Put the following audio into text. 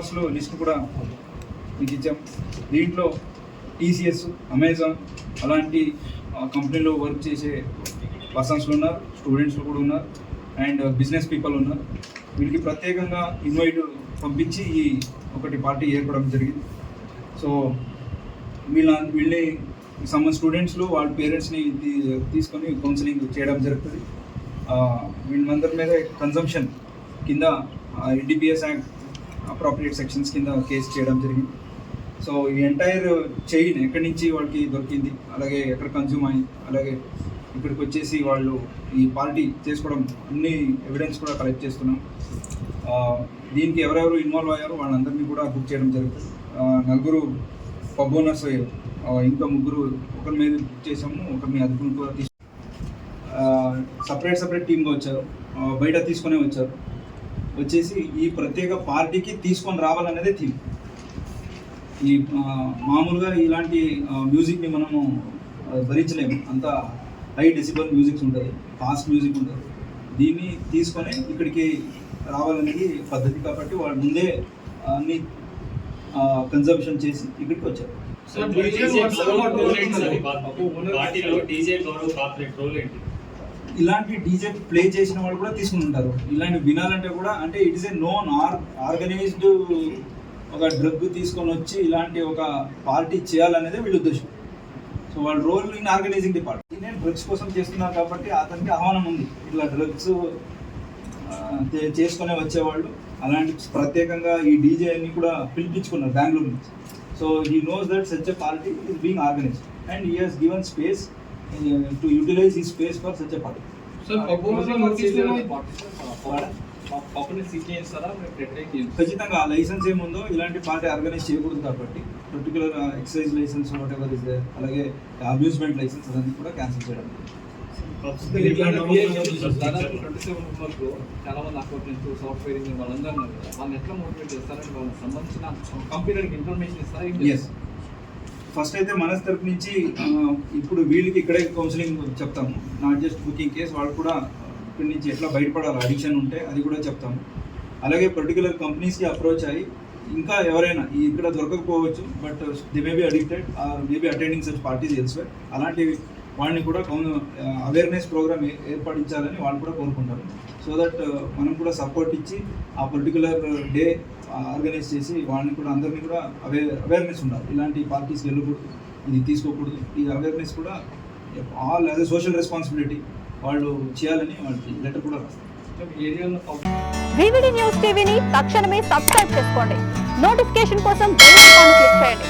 మెంబర్స్లో లిస్ట్ కూడా మీకు ఇచ్చాం. దీంట్లో టీసీఎస్ అమెజాన్ అలాంటి కంపెనీలో వర్క్ చేసే పర్సన్స్లు ఉన్నారు స్టూడెంట్స్లు కూడా ఉన్నారు అండ్ బిజినెస్ పీపుల్ ఉన్నారు. వీళ్ళకి ప్రత్యేకంగా ఇన్వైట్ పంపించి ఈ ఒకటి పార్టీ ఏర్పడడం జరిగింది. సో వీళ్ళ వీళ్ళని సమ్ స్టూడెంట్స్లో వాళ్ళ పేరెంట్స్ని తీసుకొని కౌన్సిలింగ్ చేయడం జరుగుతుంది. వీళ్ళందరి మీద కన్సంప్షన్ కింద ఎన్డీపీఎస్ యాక్ట్ అప్రాప్రియేట్ సెక్షన్స్ కింద కేసు చేయడం జరిగింది. సో ఈ ఎంటైర్ చైన్ ఎక్కడి నుంచి వాళ్ళకి దొరికింది అలాగే ఎక్కడ కన్జ్యూమ్ అయింది అలాగే ఇక్కడికి వచ్చేసి వాళ్ళు ఈ పార్టీ చేసుకోవడం అన్ని ఎవిడెన్స్ కూడా కలెక్ట్ చేస్తున్నాం. దీనికి ఎవరెవరు ఇన్వాల్వ్ అయ్యారో వాళ్ళందరినీ కూడా బుక్ చేయడం జరుగుతుంది. నలుగురు పబ్ ఓనర్స్ అయ్యారు. ఇంకా ముగ్గురు ఒకరి మీద బుక్ చేసాము ఒకరిని అదుపును కూడా తీసుకు సపరేట్ సపరేట్ టీమ్గా వచ్చారు. బయట తీసుకునే వచ్చారు. వచ్చేసి ఈ ప్రత్యేక పార్టీకి తీసుకొని రావాలనేదే థీమ్. ఈ మామూలుగా ఇలాంటి మ్యూజిక్ని మనము భరించలేము. అంత హై డెసిబల్ మ్యూజిక్స్ ఉంటుంది ఫాస్ట్ మ్యూజిక్ ఉంటుంది. దీన్ని తీసుకొని ఇక్కడికి రావాలనేది పద్ధతి కాబట్టి వాళ్ళు ముందే అన్ని కన్జర్వేషన్ చేసి ఇక్కడికి వచ్చారు. Sir DJ Gaurav DJ corporate role ఏంటి? ఇలాంటి డీజే ప్లే చేసిన వాళ్ళు కూడా తీసుకుని ఉంటారు. ఇలాంటి వినాలంటే కూడా అంటే it is a known or organized ఒక డ్రగ్ తీసుకొని వచ్చి ఇలాంటి ఒక పార్టీ చేయాలనేదే వీళ్ళ ఉద్దేశం. సో వాళ్ళ role in organizing the party నేను డ్రగ్స్ కోసం చేస్తున్నారు కాబట్టి అతనికి ఆహ్వానం ఉంది. ఇట్లా డ్రగ్స్ చేసుకునే వచ్చేవాళ్ళు. అలాంటి ప్రత్యేకంగా ఈ డీజే అని కూడా పిలిపించుకున్నారు బెంగళూరు నుంచి. So he knows that such a party is being organized and he has given space to utilize ఈ space for such a party sir పబ్బులో notice పప్పుని సీజ్ చేస్తారా మీరు ప్రత్యేక ఖచ్చితంగా ఆ లైసెన్స్ ఏముందో ఇలాంటి పార్టీ ఆర్గనైజ్ చేయకూడదు కాబట్టి particular excise licence whatever is అలాగే అమ్యూజ్మెంట్ లైసెన్స్ అదన్నీ కూడా క్యాన్సిల్ చేయడం దాదాపు ట్వంటీ సెవెన్లో చాలా మంది అకౌంటెంట్స్ సాఫ్ట్వేర్ ఇంజనీర్ వాళ్ళందరూ ఉన్నారు వాళ్ళని ఎట్లా మోటివేట్ చేస్తారంటే వాళ్ళకి సంబంధించిన కంపెనీకి ఇన్ఫర్మేషన్ ఇస్తారా ఫస్ట్ అయితే మన తరపు నుంచి ఇప్పుడు వీళ్ళకి ఇక్కడే కౌన్సిలింగ్ చెప్తాము నాట్ జస్ట్ బుకింగ్ కేస్ వాళ్ళు కూడా ఇక్కడి నుంచి ఎట్లా బయటపడాలి అడిక్షన్ ఉంటే అది కూడా చెప్తాము అలాగే పర్టికులర్ కంపెనీస్కి అప్రోచ్ అయ్యి ఇంకా ఎవరైనా ఇక్కడ దొరకకపోవచ్చు but they may be addicted may maybe attending such parties elsewhere అలాంటి వాళ్ళని కూడా అవేర్నెస్ ప్రోగ్రామ్ ఏర్పడించాలని వాళ్ళు కూడా కోరుకుంటారు. సో దట్ మనం కూడా సపోర్ట్ ఇచ్చి ఆ పర్టికులర్ డే ఆర్గనైజ్ చేసి వాళ్ళని కూడా అందరినీ కూడా అవే అవేర్నెస్ ఉండాలి. ఇలాంటి పార్టీస్కి వెళ్ళకూడదు. ఇది తీసుకోకూడదు. ఈ అవేర్నెస్ కూడా ఆల్ యాజ్ సోషల్ రెస్పాన్సిబిలిటీ వాళ్ళు చేయాలని వాళ్ళకి లెటర్ కూడా రాస్తారు న్యూస్ టీవీని తక్షణమే సబ్స్క్రైబ్ చేసుకోండి. నోటిఫికేషన్ కోసం బెల్ ఐకాన్ క్లిక్ చేయండి.